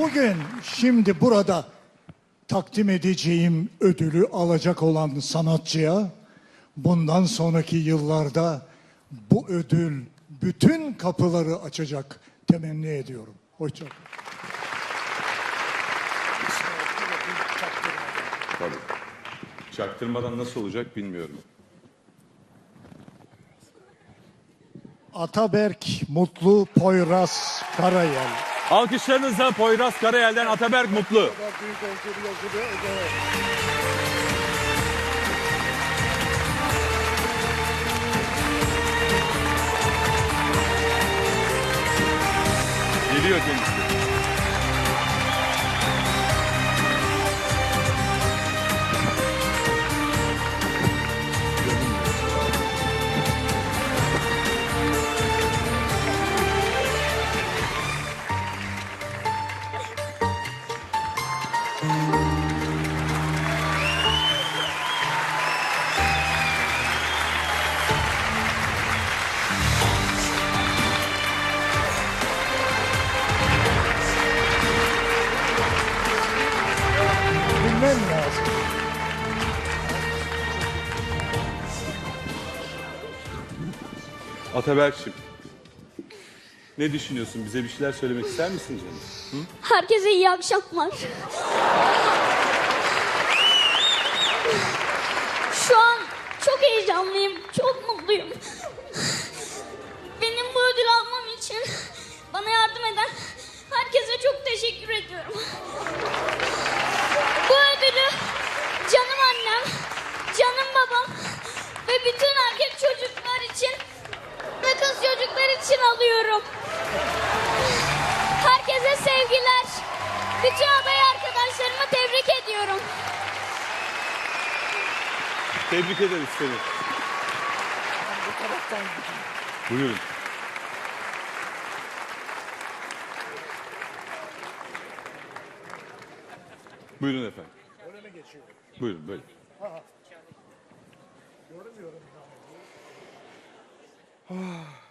Bugün şimdi burada takdim edeceğim ödülü alacak olan sanatçıya bundan sonraki yıllarda bu ödül bütün kapıları açacak temenni ediyorum. Hoşçakalın. Tabii. Çaktırmadan nasıl olacak bilmiyorum. Ataberk Mutlu Poyraz Karayel. Alkışlarınızla Poyraz Karayel'den Ataberk Mutlu. Geliyor kendisi. Bilmem lazım. Ataberk'cim. Ne düşünüyorsun? Bize bir şeyler söylemek ister misin canım? Herkese iyi akşamlar. Şu an çok heyecanlıyım, çok mutluyum. Benim bu ödül almam için bana yardım eden herkese çok teşekkür ediyorum. Bu ödülü canım annem, canım babam ve bütün erkek çocuklar için ve kız çocuklar için alıyorum. Herkese sevgiler. Bütün aday arkadaşlarımı tebrik ediyorum. Tebrik ederiz seni. Buyurun. Buyurun efendim. Buyurun böyle. 여름이 여름이야. 아.